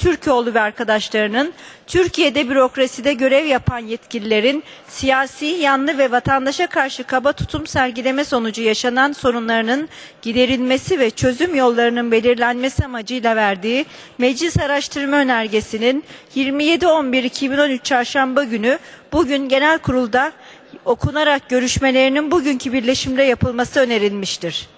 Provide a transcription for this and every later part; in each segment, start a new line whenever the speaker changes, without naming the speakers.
Türkoğlu ve arkadaşlarının Türkiye'de bürokraside görev yapan yetkililerin siyasi, yanlı ve vatandaşa karşı kaba tutum sergileme sonucu yaşanan sorunlarının giderilmesi ve çözüm yollarının belirlenmesi amacıyla verdiği meclis araştırma önergesinin 27.11.2013 çarşamba günü bugün genel kurulda okunarak görüşmelerinin bugünkü birleşimde yapılması önerilmiştir.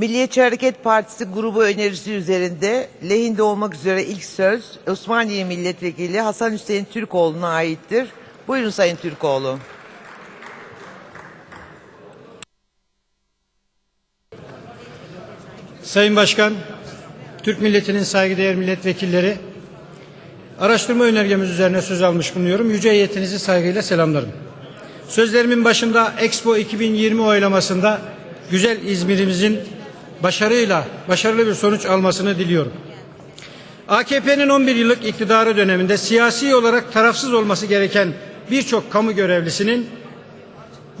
Milliyetçi Hareket Partisi grubu önerisi üzerinde lehinde olmak üzere ilk söz Osmaniye Milletvekili Hasan Hüseyin Türkoğlu'na aittir. Buyurun Sayın Türkoğlu.
Sayın Başkan, Türk milletinin saygıdeğer milletvekilleri, araştırma önergemiz üzerine söz almış bulunuyorum. Yüce heyetinizi saygıyla selamlarım. Sözlerimin başında Expo 2020 oylamasında güzel İzmir'imizin başarıyla, başarılı bir sonuç almasını diliyorum. AKP'nin 11 yıllık iktidarı döneminde siyasi olarak tarafsız olması gereken birçok kamu görevlisinin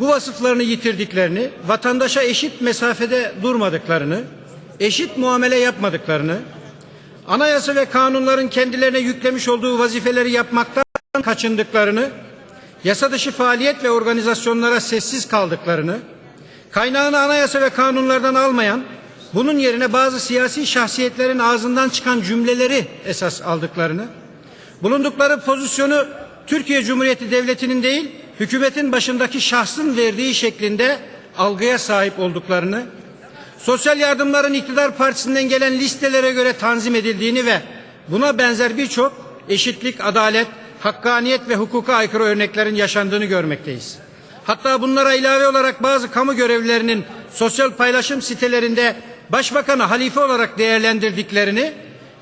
bu vasıflarını yitirdiklerini, vatandaşa eşit mesafede durmadıklarını, eşit muamele yapmadıklarını, anayasa ve kanunların kendilerine yüklemiş olduğu vazifeleri yapmaktan kaçındıklarını, yasa dışı faaliyet ve organizasyonlara sessiz kaldıklarını, kaynağını anayasa ve kanunlardan almayan, bunun yerine bazı siyasi şahsiyetlerin ağzından çıkan cümleleri esas aldıklarını, bulundukları pozisyonu Türkiye Cumhuriyeti Devleti'nin değil, hükümetin başındaki şahsın verdiği şeklinde algıya sahip olduklarını, sosyal yardımların iktidar partisinden gelen listelere göre tanzim edildiğini ve buna benzer birçok eşitlik, adalet, hakkaniyet ve hukuka aykırı örneklerin yaşandığını görmekteyiz. Hatta bunlara ilave olarak bazı kamu görevlilerinin sosyal paylaşım sitelerinde başbakanı halife olarak değerlendirdiklerini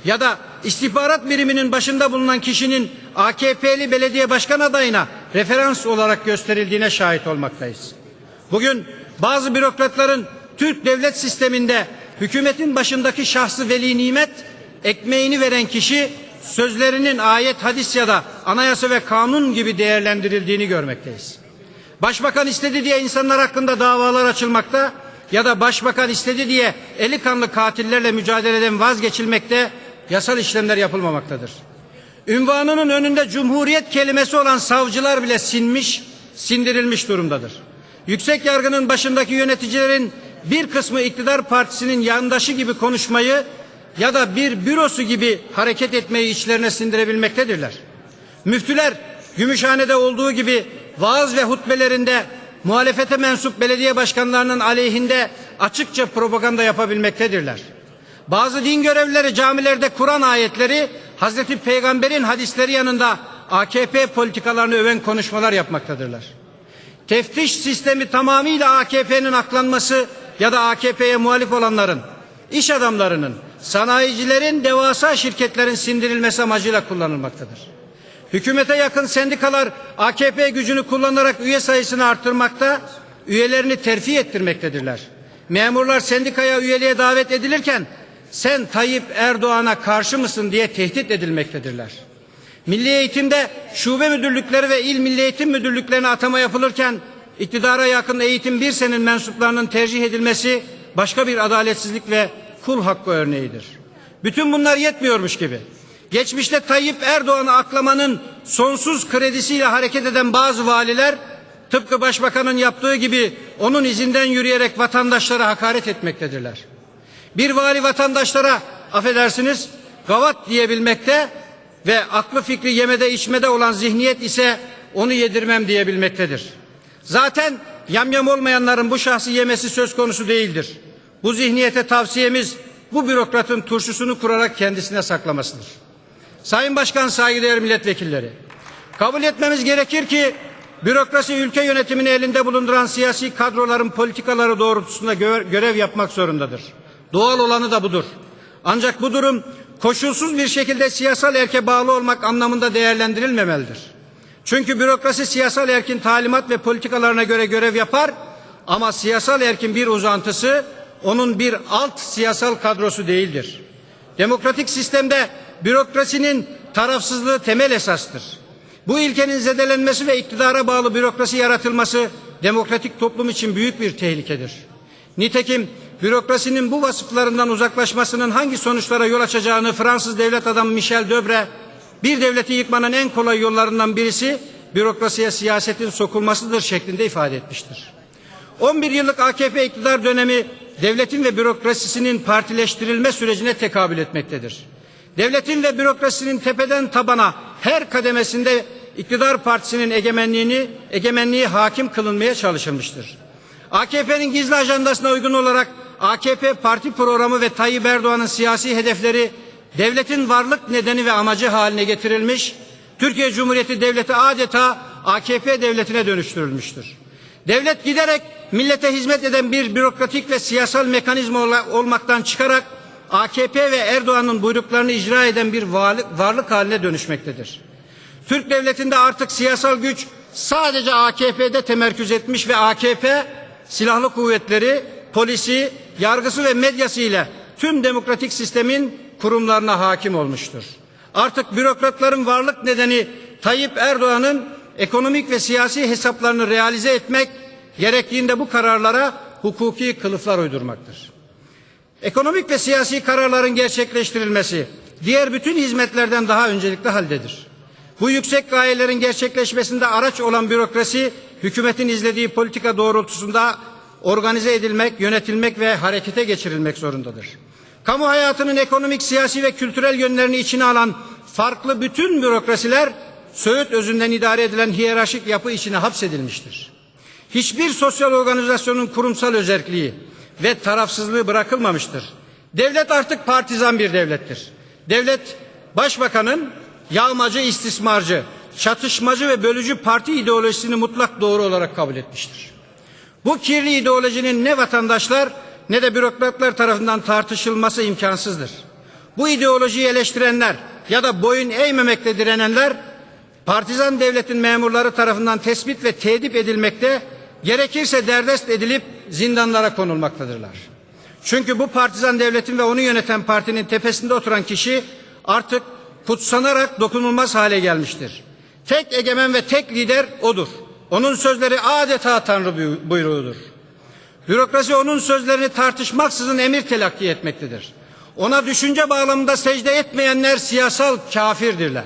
ya da istihbarat biriminin başında bulunan kişinin AKP'li belediye başkan adayına referans olarak gösterildiğine şahit olmaktayız. Bugün bazı bürokratların Türk devlet sisteminde hükümetin başındaki şahsı veli nimet ekmeğini veren kişi sözlerinin ayet, hadis ya da anayasa ve kanun gibi değerlendirildiğini görmekteyiz. Başbakan istedi diye insanlar hakkında davalar açılmakta ya da başbakan istedi diye eli kanlı katillerle mücadeleden vazgeçilmekte yasal işlemler yapılmamaktadır. Ünvanının önünde cumhuriyet kelimesi olan savcılar bile sinmiş, sindirilmiş durumdadır. Yüksek yargının başındaki yöneticilerin bir kısmı iktidar partisinin yandaşı gibi konuşmayı ya da bir bürosu gibi hareket etmeyi içlerine sindirebilmektedirler. Müftüler Gümüşhane'de olduğu gibi vaaz ve hutbelerinde muhalefete mensup belediye başkanlarının aleyhinde açıkça propaganda yapabilmektedirler. Bazı din görevlileri camilerde Kur'an ayetleri Hazreti Peygamber'in hadisleri yanında AKP politikalarını öven konuşmalar yapmaktadırlar. Teftiş sistemi tamamıyla AKP'nin aklanması ya da AKP'ye muhalif olanların, iş adamlarının, sanayicilerin, devasa şirketlerin sindirilmesi amacıyla kullanılmaktadır. Hükümete yakın sendikalar AKP gücünü kullanarak üye sayısını arttırmakta, üyelerini terfi ettirmektedirler. Memurlar sendikaya üyeliğe davet edilirken sen Tayyip Erdoğan'a karşı mısın diye tehdit edilmektedirler. Milli eğitimde şube müdürlükleri ve il milli eğitim müdürlüklerine atama yapılırken iktidara yakın eğitim bir senin mensuplarının tercih edilmesi başka bir adaletsizlik ve kul hakkı örneğidir. Bütün bunlar yetmiyormuş gibi. Geçmişte Tayyip Erdoğan'ı aklamanın sonsuz kredisiyle hareket eden bazı valiler tıpkı başbakanın yaptığı gibi onun izinden yürüyerek vatandaşlara hakaret etmektedirler. Bir vali vatandaşlara affedersiniz gavat diyebilmekte ve aklı fikri yemede içmede olan zihniyet ise onu yedirmem diyebilmektedir. Zaten yamyam olmayanların bu şahsı yemesi söz konusu değildir. Bu zihniyete tavsiyemiz bu bürokratın turşusunu kurarak kendisine saklamasıdır. Sayın Başkan, saygıdeğer milletvekilleri, kabul etmemiz gerekir ki bürokrasi ülke yönetimini elinde bulunduran siyasi kadroların politikaları doğrultusunda gö- görev yapmak zorundadır. Doğal olanı da budur. Ancak bu durum koşulsuz bir şekilde siyasal erke bağlı olmak anlamında değerlendirilmemelidir. Çünkü bürokrasi siyasal erkin talimat ve politikalarına göre görev yapar ama siyasal erkin bir uzantısı onun bir alt siyasal kadrosu değildir. Demokratik sistemde bürokrasinin tarafsızlığı temel esastır. Bu ilkenin zedelenmesi ve iktidara bağlı bürokrasi yaratılması demokratik toplum için büyük bir tehlikedir. Nitekim bürokrasinin bu vasıflarından uzaklaşmasının hangi sonuçlara yol açacağını Fransız devlet adamı Michel Debré bir devleti yıkmanın en kolay yollarından birisi bürokrasiye siyasetin sokulmasıdır şeklinde ifade etmiştir. 11 yıllık AKP iktidar dönemi devletin ve bürokrasisinin partileştirilme sürecine tekabül etmektedir. Devletin ve bürokrasinin tepeden tabana her kademesinde iktidar partisinin egemenliğini, egemenliği hakim kılınmaya çalışılmıştır. AKP'nin gizli ajandasına uygun olarak AKP parti programı ve Tayyip Erdoğan'ın siyasi hedefleri devletin varlık nedeni ve amacı haline getirilmiş, Türkiye Cumhuriyeti Devleti adeta AKP devletine dönüştürülmüştür. Devlet giderek millete hizmet eden bir bürokratik ve siyasal mekanizma olmaktan çıkarak AKP ve Erdoğan'ın buyruklarını icra eden bir varlık, haline dönüşmektedir. Türk devletinde artık siyasal güç sadece AKP'de temerküz etmiş ve AKP silahlı kuvvetleri, polisi, yargısı ve medyası ile tüm demokratik sistemin kurumlarına hakim olmuştur. Artık bürokratların varlık nedeni Tayyip Erdoğan'ın ekonomik ve siyasi hesaplarını realize etmek, gerektiğinde bu kararlara hukuki kılıflar uydurmaktır. Ekonomik ve siyasi kararların gerçekleştirilmesi diğer bütün hizmetlerden daha öncelikli haldedir. Bu yüksek gayelerin gerçekleşmesinde araç olan bürokrasi hükümetin izlediği politika doğrultusunda organize edilmek, yönetilmek ve harekete geçirilmek zorundadır. Kamu hayatının ekonomik, siyasi ve kültürel yönlerini içine alan farklı bütün bürokrasiler Söğüt özünden idare edilen hiyerarşik yapı içine hapsedilmiştir. Hiçbir sosyal organizasyonun kurumsal özelliği ve tarafsızlığı bırakılmamıştır. Devlet artık partizan bir devlettir. Devlet başbakanın yağmacı, istismarcı, çatışmacı ve bölücü parti ideolojisini mutlak doğru olarak kabul etmiştir. Bu kirli ideolojinin ne vatandaşlar ne de bürokratlar tarafından tartışılması imkansızdır. Bu ideolojiyi eleştirenler ya da boyun eğmemekle direnenler partizan devletin memurları tarafından tespit ve tedip edilmekte, gerekirse derdest edilip zindanlara konulmaktadırlar. Çünkü bu partizan devletin ve onu yöneten partinin tepesinde oturan kişi artık kutsanarak dokunulmaz hale gelmiştir. Tek egemen ve tek lider odur. Onun sözleri adeta Tanrı buyruğudur. Bürokrasi onun sözlerini tartışmaksızın emir telakki etmektedir. Ona düşünce bağlamında secde etmeyenler siyasal kafirdirler.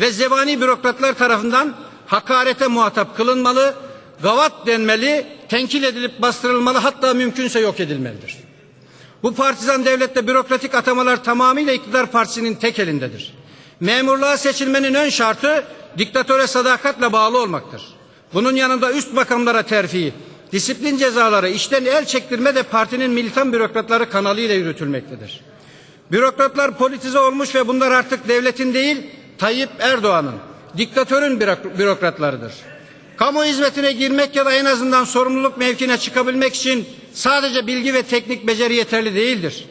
Ve zebani bürokratlar tarafından hakarete muhatap kılınmalı, gavat denmeli, tenkil edilip bastırılmalı hatta mümkünse yok edilmelidir. Bu partizan devlette bürokratik atamalar tamamıyla iktidar partisinin tek elindedir. Memurluğa seçilmenin ön şartı diktatöre sadakatle bağlı olmaktır. Bunun yanında üst makamlara terfi, disiplin cezaları, işten el çektirme de partinin militan bürokratları kanalıyla yürütülmektedir. Bürokratlar politize olmuş ve bunlar artık devletin değil, Tayyip Erdoğan'ın, diktatörün bürok- bürokratlarıdır. Kamu hizmetine girmek ya da en azından sorumluluk mevkine çıkabilmek için sadece bilgi ve teknik beceri yeterli değildir.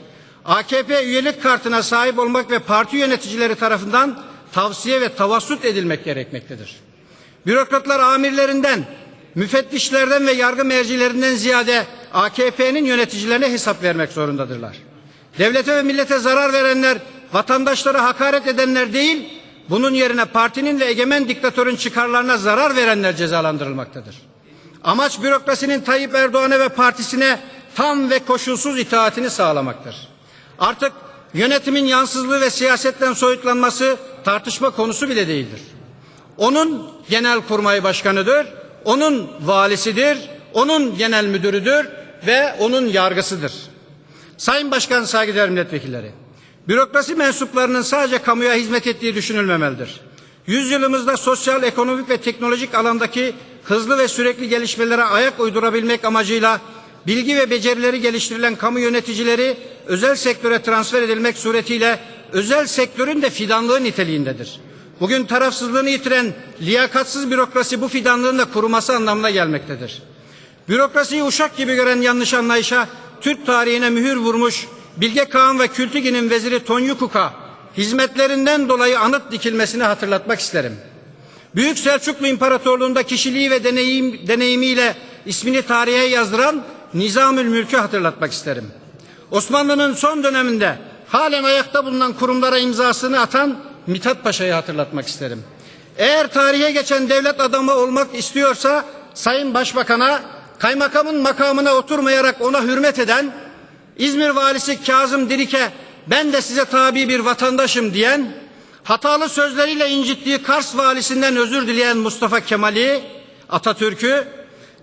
AKP üyelik kartına sahip olmak ve parti yöneticileri tarafından tavsiye ve tavassut edilmek gerekmektedir. Bürokratlar amirlerinden, müfettişlerden ve yargı mercilerinden ziyade AKP'nin yöneticilerine hesap vermek zorundadırlar. Devlete ve millete zarar verenler, vatandaşlara hakaret edenler değil, bunun yerine partinin ve egemen diktatörün çıkarlarına zarar verenler cezalandırılmaktadır. Amaç bürokrasinin Tayyip Erdoğan'a ve partisine tam ve koşulsuz itaatini sağlamaktır. Artık yönetimin yansızlığı ve siyasetten soyutlanması tartışma konusu bile değildir. Onun genel kurmay başkanıdır, onun valisidir, onun genel müdürüdür ve onun yargısıdır. Sayın Başkan, saygıdeğer milletvekilleri, bürokrasi mensuplarının sadece kamuya hizmet ettiği düşünülmemelidir. Yüzyılımızda sosyal, ekonomik ve teknolojik alandaki hızlı ve sürekli gelişmelere ayak uydurabilmek amacıyla bilgi ve becerileri geliştirilen kamu yöneticileri özel sektöre transfer edilmek suretiyle özel sektörün de fidanlığı niteliğindedir. Bugün tarafsızlığını yitiren liyakatsız bürokrasi bu fidanlığın da kuruması anlamına gelmektedir. Bürokrasiyi uşak gibi gören yanlış anlayışa Türk tarihine mühür vurmuş Bilge Kağan ve Kültügi'nin veziri Tonyukuk'a hizmetlerinden dolayı anıt dikilmesini hatırlatmak isterim. Büyük Selçuklu İmparatorluğu'nda kişiliği ve deneyim, deneyimiyle ismini tarihe yazdıran Nizamül Mülk'ü hatırlatmak isterim. Osmanlı'nın son döneminde halen ayakta bulunan kurumlara imzasını atan Mithat Paşa'yı hatırlatmak isterim. Eğer tarihe geçen devlet adamı olmak istiyorsa Sayın Başbakan'a kaymakamın makamına oturmayarak ona hürmet eden İzmir valisi Kazım Dirik'e ben de size tabi bir vatandaşım diyen, hatalı sözleriyle incittiği Kars valisinden özür dileyen Mustafa Kemal'i, Atatürk'ü,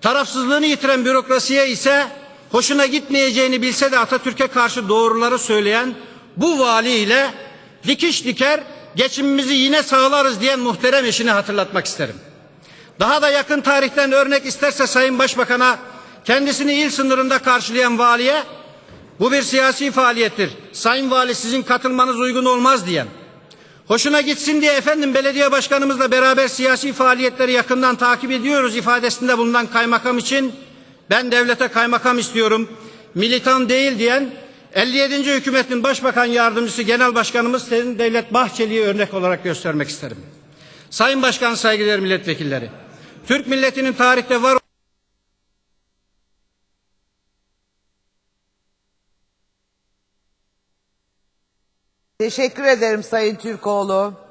tarafsızlığını yitiren bürokrasiye ise hoşuna gitmeyeceğini bilse de Atatürk'e karşı doğruları söyleyen bu vali ile dikiş diker geçimimizi yine sağlarız diyen muhterem eşini hatırlatmak isterim. Daha da yakın tarihten örnek isterse Sayın Başbakan'a kendisini il sınırında karşılayan valiye bu bir siyasi faaliyettir. Sayın Vali sizin katılmanız uygun olmaz diyen. Hoşuna gitsin diye efendim belediye başkanımızla beraber siyasi faaliyetleri yakından takip ediyoruz ifadesinde bulunan kaymakam için ben devlete kaymakam istiyorum. Militan değil diyen 57. hükümetin başbakan yardımcısı genel başkanımız Sayın Devlet Bahçeli'yi örnek olarak göstermek isterim. Sayın Başkan saygıdeğer milletvekilleri. Türk milletinin tarihte var
Teşekkür ederim Sayın Türkoğlu.